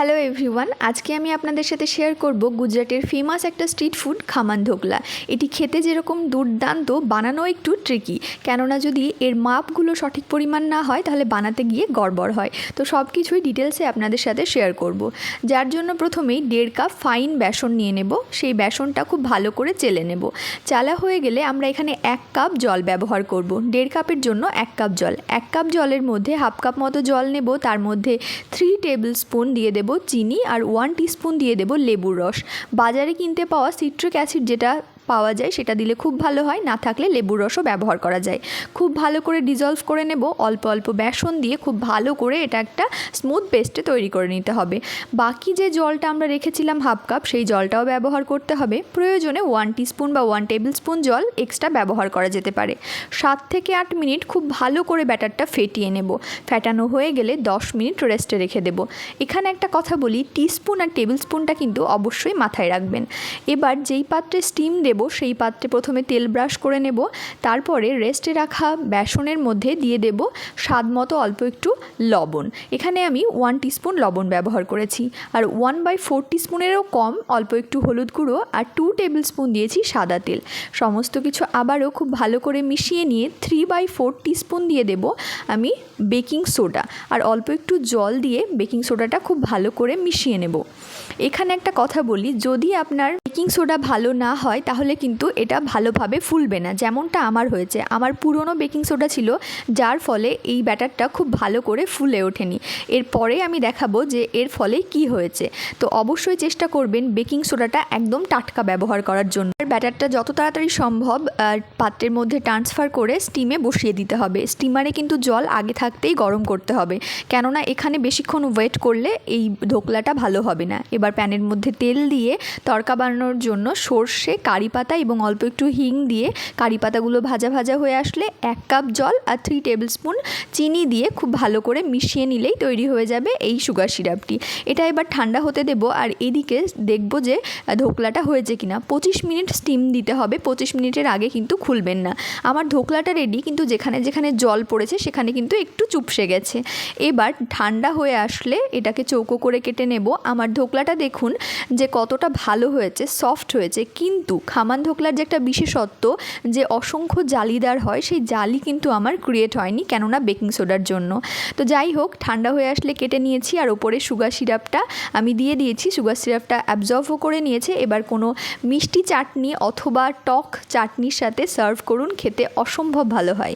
Hello everyone আজকে আমি আপনাদের সাথে শেয়ার করব গুজরাটের ফেমাস একটা স্ট্রিট ফুড খামান ধোকলা এটি খেতে যেরকম দুর্দান্ত, বানানো একটু ট্রিকি কেননা যদি এর মাপগুলো সঠিক পরিমাণ না হয়, তাহলে বানাতে গিয়ে গড়বড় হয়। তো সব কিছুই ডিটেলসে আপনাদের সাথে শেয়ার করব। যার জন্য প্রথমেই দেড় কাপ ফাইন বেসন নিয়ে নেব। সেই বেসনটা খুব ভালো করে চেলে নেব। চালা হয়ে গেলে আমরা এখানে এক কাপ জল ব্যবহার করব। দেড় কাপের জন্য এক কাপ জল। এক কাপ জলের মধ্যে হাফ কাপ মতো জল নেব। তার মধ্যে থ্রি টেবিল স্পুন দিয়ে দেব চিনি আর ওয়ান টিস্পুন দিয়ে দেবো লেবুর রস। বাজারে কিনতে পাওয়া সিট্রিক অ্যাসিড যেটা পাওয়া যায়, সেটা দিলে খুব ভালো হয়। না থাকলে লেবুর রসও ব্যবহার করা যায়। খুব ভালো করে ডিজলভ করে নেব। অল্প অল্প বেসন দিয়ে খুব ভালো করে এটা একটা স্মুথ পেস্টে তৈরি করে নিতে হবে। বাকি যে জলটা আমরা রেখেছিলাম হাফ কাপ সেই জলটাও ব্যবহার করতে হবে। প্রয়োজনে ওয়ান টিস্পুন বা ওয়ান টেবিল স্পুন জল এক্সট্রা ব্যবহার করা যেতে পারে। সাত থেকে আট মিনিট খুব ভালো করে ব্যাটারটা ফেটিয়ে নেব। ফেটানো হয়ে গেলে দশ মিনিট রেস্টে রেখে দেব। এখানে একটা কথা বলি টিস্পুন আর টেবিল স্পুনটা কিন্তু অবশ্যই মাথায় রাখবেন। এবার যেই পাত্রে স্টিম দেব সেই পাত্রে প্রথমে তেল ব্রাশ করে নেব, তারপরে রেস্টে রাখা বেসনের মধ্যে দিয়ে দেব স্বাদ মতো অল্প একটু লবণ। এখানে আমি ওয়ান টিস্পুন লবণ ব্যবহার করেছি। আর ওয়ান বাই ফোর টিস্পুনেরও কম, অল্প একটু হলুদ গুঁড়ো আর টু টেবিল স্পুন দিয়েছি সাদা তেল। সমস্ত কিছু আবারও খুব ভালো করে মিশিয়ে নিয়ে থ্রি বাই ফোর টিস্পুন দিয়ে দেব। আমি বেকিং সোডা আর অল্প একটু জল দিয়ে বেকিং সোডাটা খুব ভালো করে মিশিয়ে নেব। এখানে একটা কথা বলি, যদি আপনার বেকিং সোডা ভালো না হয়, তাহলে কিন্তু এটা ভালোভাবে ফুলবে না, যেমনটা আমার হয়েছে। আমার পুরনো বেকিং সোডা ছিল, যার ফলে এই ব্যাটারটা খুব ভালো করে ফুলে ওঠেনি। এরপরে আমি দেখাবো যে এর ফলে কি হয়েছে। তো অবশ্যই চেষ্টা করবেন বেকিং সোডাটা একদম টাটকা ব্যবহার করার জন্য। আর ব্যাটারটা যত তাড়াতাড়ি সম্ভব পাত্রের মধ্যে ট্রান্সফার করে স্টিমে বসিয়ে দিতে হবে। স্টিমারে কিন্তু জল আগে থাকতেই গরম করতে হবে। কেননা এখানে বেশিক্ষণ ওয়েট করলে এই ধোকলাটা ভালো হবে না। এবার প্যানের মধ্যে তেল দিয়ে তড়কা বানানোর জন্য সর্ষে কারি পাতা এবং অল্প একটু হিং দিয়ে কারি পাতাগুলো ভাজা ভাজা হয়ে আসলে এক কাপ জল আর থ্রি টেবিল স্পুন চিনি দিয়ে খুব ভালো করে মিশিয়ে নিলেই তৈরি হয়ে যাবে এই সুগার সিরাপটি এটা এবার ঠান্ডা হতে দেবো আর এদিকে দেখব যে আহ, ধোকলাটা হয়েছে কিনা। পঁচিশ মিনিট স্টিম দিতে হবে। পঁচিশ মিনিটের আগে কিন্তু খুলবেন না। আমার ধোকলাটা রেডি কিন্তু যেখানে যেখানে জল পড়েছে সেখানে কিন্তু একটু চুপসে গেছে। এবার ঠান্ডা হয়ে আসলে এটাকে চৌকো করে কেটে নেব। আমার ধোকলাটা দেখুন যে কতটা ভালো হয়েছে সফট হয়েছে। কিন্তু খামান ধোকলার যে একটা বিশেষত্ব যে অসংখ্য জালিদার হয়, সেই জালি কিন্তু আমার ক্রিয়েট হয়নি কেননা বেকিং সোডার জন্য। তো যাই হোক, ঠান্ডা হয়ে আসলে কেটে নিয়েছি আর ওপরে সুগার সিরাপটা আমি দিয়ে দিয়েছি। সুগার সিরাপটা অ্যাবজর্ভও করে নিয়েছে। এবার কোনো মিষ্টি চাটনি অথবা টক চাটনির সাথে সার্ভ করুন, খেতে অসম্ভব ভালো হয়।